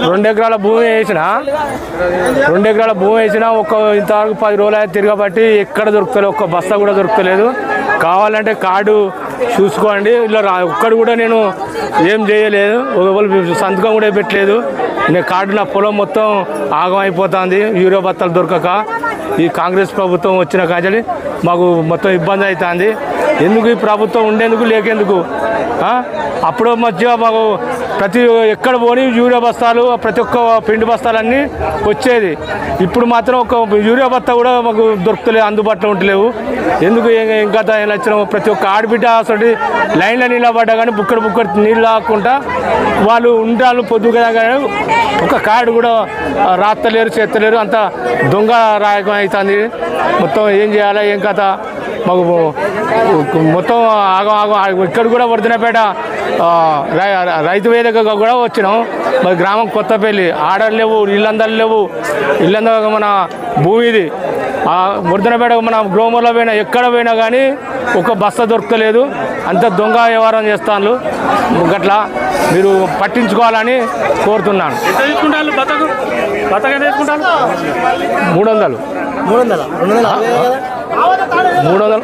రెండు ఎకరాల భూమి వేసిన రెండు ఎకరాల భూమి వేసిన ఒక ఇంతవరకు పది రోజులు అయితే తిరగబట్టి ఎక్కడ దొరుకుతలేదు ఒక్క బస్తా కూడా దొరుకుతలేదు. కావాలంటే కార్డు చూసుకోండి. ఇలా ఒక్కడు కూడా నేను ఏం చేయలేదు. ఒకవేళ సంతకం కూడా పెట్టలేదు. నేను కార్డు నా పొలం మొత్తం ఆగం అయిపోతుంది. యూరియా బత్తాలు దొరకక ఈ కాంగ్రెస్ ప్రభుత్వం వచ్చిన కాజలి మాకు మొత్తం ఇబ్బంది అవుతుంది. ఎందుకు ఈ ప్రభుత్వం ఉండేందుకు లేకెందుకు? అప్పుడు మధ్య మాకు ప్రతి ఎక్కడ పోని యూరియా బస్తాలు ప్రతి ఒక్క పిండి బస్తాలన్నీ వచ్చేది. ఇప్పుడు మాత్రం ఒక యూరియా బస్తా కూడా మాకు దొరుకుతలేదు అందుబాటులో ఉండలేవు. ఎందుకు ఏం- ఇంకా నచ్చిన ప్రతి ఒక్క ఆడబిడ్డ అసలు లైన్లో నిలబడ్డా కానీ బుక్కడు బుక్కడ నీళ్ళు ఆకుండా వాళ్ళు ఉండాలి పొద్దుగా కానీ ఒక కార్డు కూడా ఆ, రాత్తలేరు చేస్తలేరు అంత దొంగ రాయకం అవుతుంది. మొత్తం ఏం చేయాలా ఏం కథ? మాకు మొత్తం ఆగం ఆగం ఇక్కడ కూడా వర్ధనపేట రైతు వేదికగా కూడా వచ్చినాం. మరి గ్రామం కొత్తపల్లి. ఆడలు లేవు ఇల్లందరు లేవు. ఇల్లందరూ మన భూమిది ఆ వర్ధనపేట మన గ్రోమర్లో పోయినా ఎక్కడ పోయినా కానీ ఒక బస్త దొరకలేదు. అంత దొంగ వ్యవహారం చేస్తాను గట్లా మీరు పట్టించుకోవాలని కోరుతున్నాను. మూడు వందలు. మూడు వందల? మూడు వందలు?